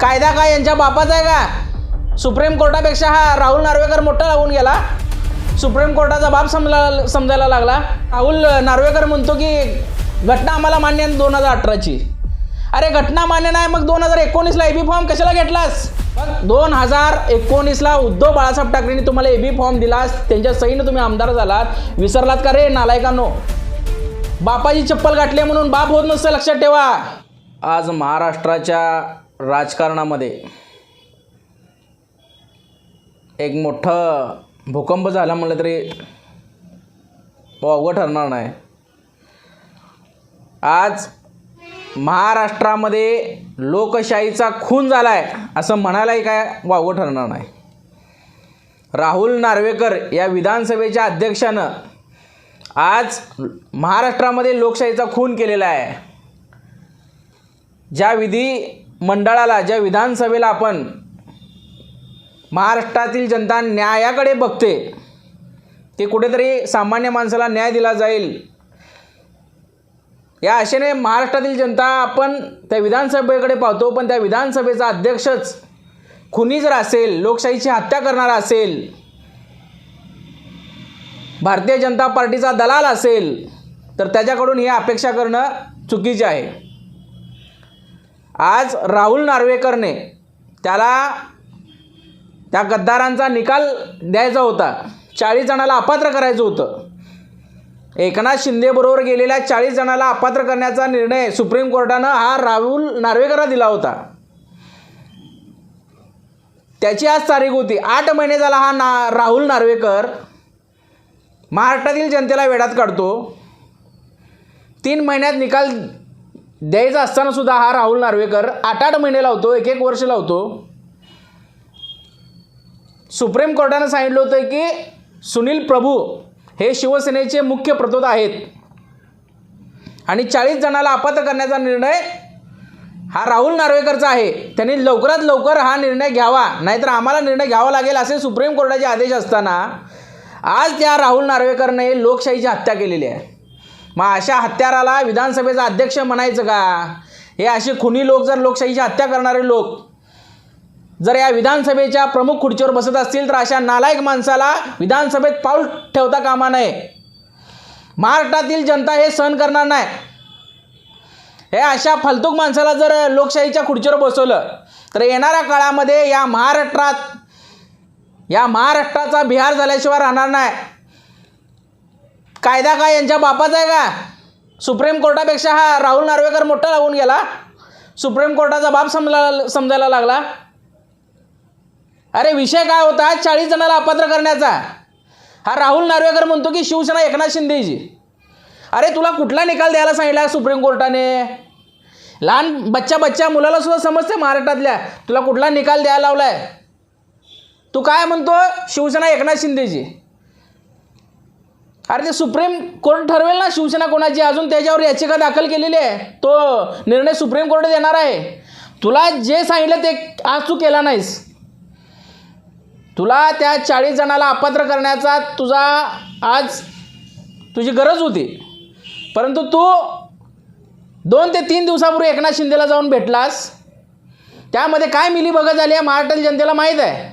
कायदा काय? यांच्या बापाचा आहे का? सुप्रीम कोर्टापेक्षा हा राहुल नार्वेकर मोठा लागून गेला. सुप्रीम कोर्टाचा बाप समजा समजायला लागला. राहुल नार्वेकर म्हणतो की घटना आम्हाला मान्य आहे दोन हजार अठराची. अरे घटना मान्य नाही मग दोन हजार एकोणीसला एबी फॉर्म कशाला घेतलास? दोन हजार एकोणीसला उद्धव बाळासाहेब ठाकरेंनी तुम्हाला एबी फॉर्म दिलास. त्यांच्या सहीनं तुम्ही आमदार झालात. विसरलात का रे नालायकानो? बापाची चप्पल गाठली म्हणून बाप होत नसतं लक्षात ठेवा. आज महाराष्ट्राच्या राजकारणामध्ये एक मोठं भूकंप झाला म्हणलं तरी अवघड ठरणार नाही. आज महाराष्ट्रामध्ये लोकशाहीचा खून झाला आहे असं म्हणायलाही काय वावगं ठरणार नाही. राहुल नार्वेकर या विधानसभेच्या अध्यक्षानं आज महाराष्ट्रामध्ये लोकशाहीचा खून केलेला आहे. ज्या विधी मंडळाला ज्या विधानसभेला आपण महाराष्ट्रातील जनता न्यायाकडे बघते ते कुठेतरी सामान्य माणसाला न्याय दिला जाईल. या आशेने महाराष्ट्रातील जनता आपण त्या विधानसभेकडे पाहतो पण त्या विधानसभेचा अध्यक्षच खुनी जर असेल लोकशाहीची हत्या करणारा असेल भारतीय जनता पार्टीचा दलाल असेल तर त्याच्याकडून ही अपेक्षा करणं चुकीचे आहे. आज राहुल नार्वेकरने त्याला त्या गद्दारांचा निकाल द्यायचा होता. चाळीस जणाला अपात्र करायचं होतं. एकनाथ शिंदेबरोबर गेलेल्या चाळीस जणाला अपात्र करण्याचा निर्णय सुप्रीम कोर्टानं हा राहुल नार्वेकरला दिला होता. त्याची आज तारीख होती. आठ महिने झाला हा ना राहुल नार्वेकर महाराष्ट्रातील जनतेला वेढात काढतो. तीन महिन्यात निकाल द्यायचा असताना सुद्धा हा राहुल नार्वेकर आठ आठ महिने लावतो एक एक वर्ष लावतो. सुप्रीम कोर्टानं सांगितलं होतं की सुनील प्रभू हे शिवसेनेचे मुख्य प्रतोद आहेत. आणि चाळीस जणाला अपात्र करण्याचा निर्णय हा राहुल नार्वेकरचा आहे. त्यांनी लवकरात लवकर हा निर्णय घ्यावा नाहीतर आम्हाला निर्णय घ्यावा लागेल असे सुप्रीम कोर्टाचे आदेश असताना आज त्या राहुल नार्वेकरने लोकशाहीची हत्या केलेली आहे. मग अशा हत्याराला विधानसभेचा अध्यक्ष म्हणायचं का? हे असे खुनी लोक जर लोकशाहीची हत्या करणारे लोक जर या विधानसभेच्या प्रमुख खुर्चीवर बसत असतील तर अशा नालायक माणसाला विधानसभेत पाऊल ठेवता कामा नये. महाराष्ट्रातील जनता हे सहन करणार नाही. हे अशा फालतूक माणसाला जर लोकशाहीच्या खुर्चीवर बसवलं तर येणाऱ्या काळामध्ये या महाराष्ट्रात या महाराष्ट्राचा बिहार झाल्याशिवाय राहणार नाही. कायदा काय? यांच्या बापाचा आहे का? सुप्रीम कोर्टापेक्षा हा राहुल नार्वेकर मोठा लागून गेला. सुप्रीम कोर्टाचा बाप समजा समजायला लागला. अरे विषय काय होता? चाळीस जणाला अपात्र करण्याचा. हा राहुल नार्वेकर म्हणतो की शिवसेना एकनाथ शिंदेची अरे तुला कुठला निकाल द्यायला सांगितला सुप्रीम कोर्टाने? लहान बच्चा बच्चा मुलाला सुद्धा समजते महाराष्ट्रातल्या. तुला कुठला निकाल द्यायला लावलाय? तू काय म्हणतो? शिवसेना एकनाथ शिंदेची अरे ते सुप्रीम कोर्ट ठरवेल ना शिवसेना कोणाची? अजून त्याच्यावर याचिका दाखल केलेली आहे. तो निर्णय सुप्रीम कोर्ट देणार आहे. तुला जे सांगितलं ते आज तू केला नाहीस. तुला त्या चाळीस जणाला अपात्र करण्याचा तुझा आज तुझी गरज होती. परंतु तू दोन ते तीन दिवसापूर्वी एकनाथ शिंदेला जाऊन भेटलास. त्यामध्ये काय मिली बघत झाली आहे महाराष्ट्रातील जनतेला माहीत आहे.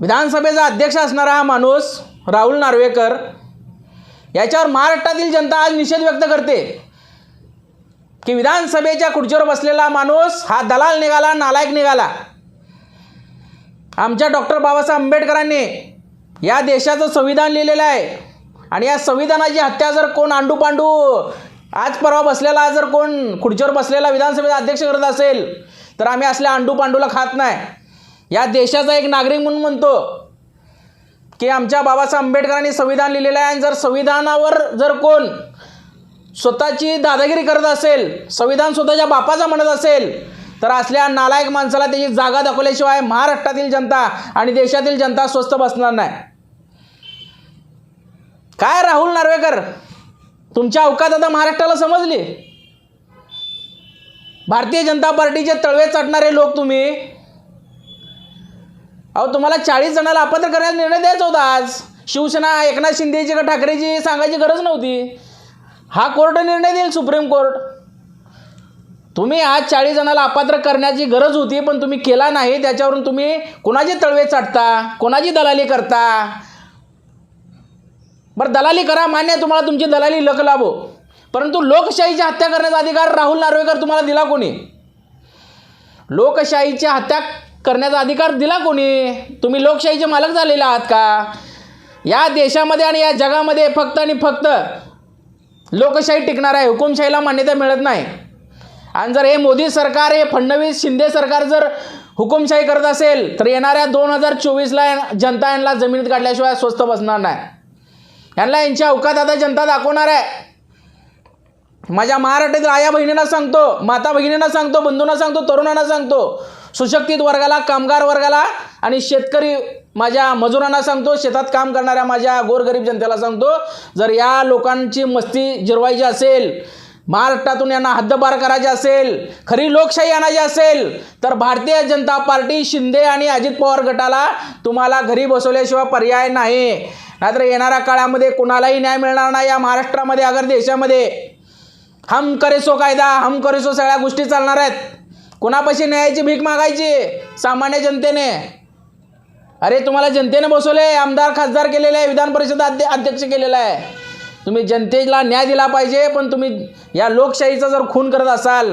विधानसभेचा अध्यक्ष असणारा हा माणूस राहुल नार्वेकर याच्यावर महाराष्ट्रातील जनता आज निषेध व्यक्त करते की विधानसभेच्या खुर्चीवर बसलेला माणूस हा दलाल निघाला नालायक निघाला. आमच्या डॉक्टर बाबासाहेब आंबेडकरांनी या देशाचं संविधान लिहिलेलं आहे. आणि या संविधानाची हत्या जर कोण आंडू पांडू आज परवा बसलेला जर कोण खुर्चीवर बसलेला विधानसभेचा अध्यक्ष करत असेल तर आम्ही असल्या आंडू पांडूला खात नाही. या देशाचा एक नागरिक म्हणून म्हणतो की आमच्या बाबासाहेब आंबेडकरांनी संविधान लिहिलेलं आहे आणि जर संविधानावर जर कोण स्वतःची दादागिरी करत असेल संविधान स्वतःच्या बापाचा म्हणत असेल तर असल्या नालायक माणसाला त्याची जागा दाखवल्याशिवाय महाराष्ट्रातील जनता आणि देशातील जनता स्वस्त बसणार नाही. काय राहुल नार्वेकर? तुमच्या अवकात आता महाराष्ट्राला समजली. भारतीय जनता पार्टीचे तळवे चटणारे लोक तुम्ही. अहो तुम्हाला चाळीस जणाला अपात्र करायला निर्णय द्यायचा होता आज. शिवसेना एकनाथ शिंदेची का ठाकरेची सांगायची गरज नव्हती. हा कोर्ट निर्णय देईल सुप्रीम कोर्ट. तुम्ही आज चाळीस जणाला अपात्र करण्याची गरज होती पण तुम्ही केला नाही. त्याच्यावरून तुम्ही कोणाचे तळवे चाटता? कोणाची दलाली करता? बरं दलाली करा मान्य तुम्हाला तुमची दलाली लक लाभो. परंतु लोकशाहीची हत्या करण्याचा अधिकार राहुल नार्वेकर तुम्हाला दिला कोणी? लोकशाहीची हत्या करण्याचा अधिकार दिला कोणी? तुम्ही लोकशाहीचे मालक झालेले आहात का? या देशामध्ये आणि या जगामध्ये फक्त आणि फक्त लोकशाही टिकणार आहे हुकुमशाहीला मान्यता मिळत नाही. आणि जर हे मोदी सरकार हे फडणवीस शिंदे सरकार जर हुकुमशाही करत असेल तर येणाऱ्या दोन हजार चोवीसला जनता यांना जमिनीत काढल्याशिवाय स्वस्त बसणार नाही. यांना यांच्या अवकात आता जनता दाखवणार आहे. माझ्या महाराष्ट्रातील आया बहिणींना सांगतो माता भगिनींना सांगतो बंधूंना सांगतो तरुणांना सांगतो सुशक्तित वर्गाला कामगार वर्गाला आणि शेतकरी माझ्या मजुरांना सांगतो शेतात काम करणाऱ्या माझ्या गोरगरीब जनतेला सांगतो जर या लोकांची मस्ती जिरवायची असेल महाराष्ट्रातून यांना हद्दपार करायचे असेल खरी लोकशाही आणायची असेल तर भारतीय जनता पार्टी शिंदे आणि अजित पवार गटाला तुम्हाला घरी बसवल्याशिवाय पर्याय नाही. नाहीतर येणाऱ्या काळामध्ये कुणालाही न्याय मिळणार नाही या महाराष्ट्रामध्ये अगर देशामध्ये. हम करेसो कायदा हम करेसो सगळ्या गोष्टी चालणार आहेत. कुणापाशी न्यायाची भीक मागायची? सामान्य जनतेने. अरे तुम्हाला जनतेने बसवले आमदार खासदार केलेले आहे विधान परिषद अध्य अध्यक्ष केलेला आहे. तुम्ही जनतेला न्याय दिला पाहिजे पण तुम्ही या लोकशाहीचा जर खून करत असाल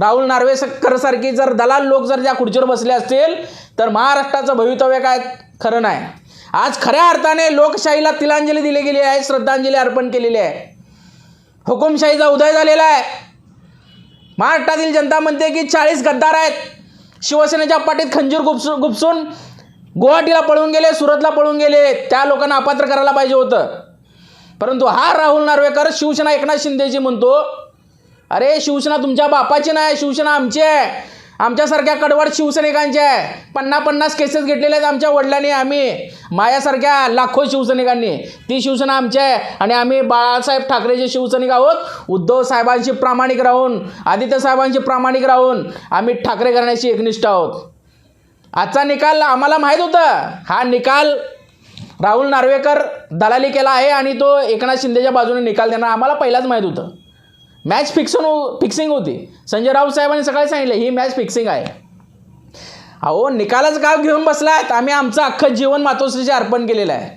राहुल नार्वेकरसारखी जर दलाल लोक जर त्या खुर्चीवर बसले असतील तर महाराष्ट्राचं भवितव्य काय? खरं नाही. आज खऱ्या अर्थाने लोकशाहीला तिलांजली दिली गेली आहे श्रद्धांजली अर्पण केलेली आहे. हुकुमशाहीचा उदय झालेला आहे. महाराष्ट्रातील जनता म्हणते की चाळीस गद्दार आहेत. शिवसेनेच्या पाठीत खंजीर गुपसू गुपसून गुवाहाटीला पळून गेले सुरतला पळून गेले. त्या लोकांना अपात्र करायला पाहिजे होतं. परंतु हा राहुल नार्वेकर शिवसेना एकनाथ शिंदेची म्हणतो अरे शिवसेना तुमच्या बापाची नाही शिवसेना आमची आहे. आमच्यासारख्या कडवड शिवसैनिकांचे आहे. पन्नास पन्नास केसेस घेतलेले आहेत आमच्या वडिलांनी आम्ही. माझ्यासारख्या लाखो शिवसैनिकांनी. ती शिवसेना आमची आहे. आणि आम्ही बाळासाहेब ठाकरेचे शिवसैनिक आहोत. उद्धव साहेबांशी प्रामाणिक राहून आदित्य साहेबांशी प्रामाणिक राहून आम्ही ठाकरे करण्याची एकनिष्ठ आहोत. आजचा निकाल आम्हाला माहीत होतं. हा निकाल राहुल नार्वेकर दलाली केला आहे आणि तो एकनाथ शिंदेच्या बाजूने निकाल देणार. आम्हाला पहिलाच माहीत होतं. मॅच फिक्सन हो फिक्सिंग होती. संजय राऊत साहेबांनी सकाळी सांगितलं ही मॅच फिक्सिंग आहे. अहो निकालाच काय घेऊन बसलात. आम्ही आमचं अख्खं जीवन मातोश्रीचे अर्पण केलेलं आहे.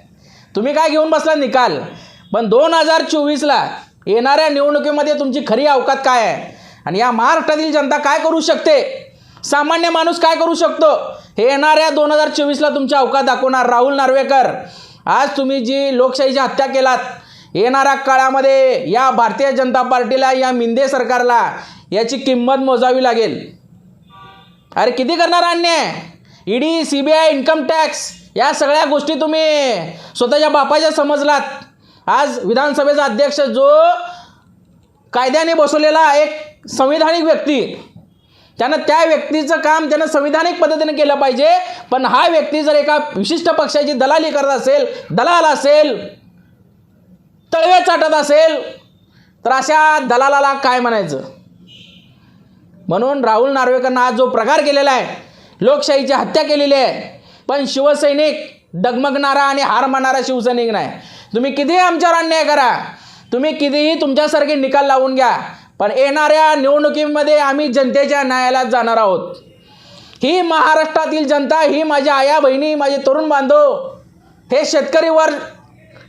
तुम्ही काय घेऊन बसला निकाल? पण दोन हजार चोवीसला येणाऱ्या निवडणुकीमध्ये तुमची खरी अवकात काय आहे? आणि या महाराष्ट्रातील जनता काय करू शकते? सामान्य माणूस काय करू शकतो? हे येणाऱ्या दोन हजार चोवीसला तुमची अवकात दाखवणार राहुल नार्वेकर. आज तुम्ही जी लोकशाहीची हत्या केलात येणाऱ्या काळामध्ये या भारतीय जनता पार्टीला या मिंदे सरकारला याची किंमत मोजावी लागेल. अरे किती करणार अन्याय? ED C B I income tax या सगळ्या गोष्टी तुम्ही स्वतःच्या बापाच्या समजलात. आज विधानसभेचा अध्यक्ष जो कायद्याने बसवलेला एक संविधानिक व्यक्ती त्यानं त्या व्यक्तीचं काम त्यानं संविधानिक पद्धतीने केलं पाहिजे पण हा व्यक्ती जर एका विशिष्ट पक्षाची दलाली करत असेल दलाल असेल तळवे चाटत असेल तर अशा दलालाला काय म्हणायचं? म्हणून राहुल नार्वेकरनं आज जो प्रकार केलेला आहे लोकशाहीची हत्या केलेली आहे पण शिवसैनिक डगमगणारा आणि हार मानणारा शिवसैनिक नाही. तुम्ही कितीही आमच्यावर अन्याय करा तुम्ही कितीही तुमच्यासारखे निकाल लावून घ्या पण येणाऱ्या निवडणुकीमध्ये आम्ही जनतेच्या न्यायालयात जाणार आहोत. ही महाराष्ट्रातील जनता ही माझ्या आया बहिणी माझे तरुण बांधव हे शेतकरी वर्ग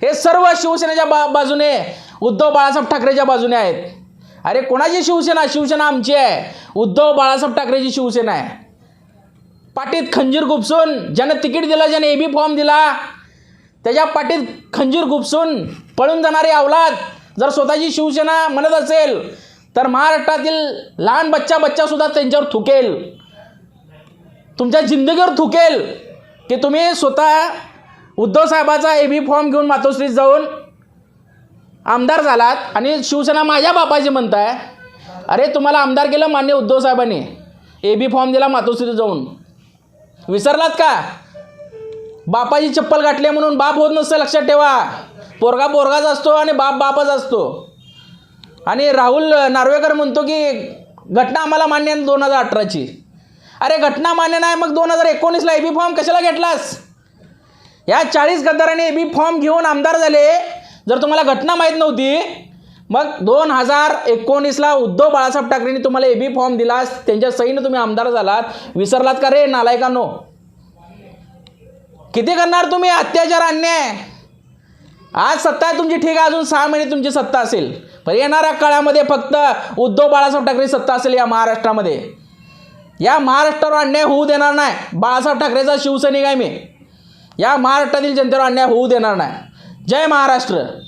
हे सर्व शिवसेनेच्या बा बाजूने उद्धव बाळासाहेब ठाकरेच्या बाजूने आहेत. अरे कोणाची शिवसेना? शिवसेना आमची आहे. उद्धव बाळासाहेब ठाकरेची शिवसेना आहे. पाठीत खंजीर गुपसून ज्यानं तिकीट दिलं ज्याने ए फॉर्म दिला त्याच्या पाठीत खंजीर गुपसून पळून जाणारी अवलाद जर स्वतःची शिवसेना म्हणत असेल तर महाराष्ट्रातील लहान बच्चा बच्चासुद्धा त्यांच्यावर थुकेल. तुमच्या जिंदगीवर थुकेल की तुम्ही स्वतः उद्धव साहेबाचा ए बी फॉर्म घेऊन मातोश्रीत जाऊन आमदार झालात आणि शिवसेना माझ्या बापाची म्हणताय अरे तुम्हाला आमदार केलं मान्य उद्धव साहेबांनी. ए बी फॉर्म दिला मातोश्रीत जाऊन. विसरलात का? बापाची चप्पल गाठली म्हणून बाप होत नसतं लक्षात ठेवा. पोरगा पोरगाच असतो आणि बाप बापच असतो. आणि राहुल नार्वेकर म्हणतो की घटना आम्हाला मान्य आहे दोन हजार अठराची. अरे घटना मान्य नाही मग दोन हजार एकोणीसला ए बी फॉर्म कशाला घेतलास? या चाळीस गद्दारांनी ए बी फॉर्म घेऊन आमदार झाले. जर तुम्हाला घटना माहीत नव्हती मग दोन हजार एकोणीसला उद्धव बाळासाहेब ठाकरेंनी तुम्हाला ए बी फॉर्म दिला त्यांच्या सहीनं तुम्ही आमदार झालात. विसरलात का रे नालायकांनो? किती करणार तुम्ही? अत्याचार अन्याय. आज सत्ता आहे तुमची ठीक आहे. अजून सहा महिने तुमची सत्ता असेल. पण येणाऱ्या काळामध्ये फक्त उद्धव बाळासाहेब ठाकरे सत्ता असेल या महाराष्ट्रामध्ये. या महाराष्ट्रावर अन्याय होऊ देणार नाही. बाळासाहेब ठाकरेचा शिवसैनिक आहे मी. या महाराष्ट्रातील जनतेवर अन्याय होऊ देणार नाही. जय महाराष्ट्र.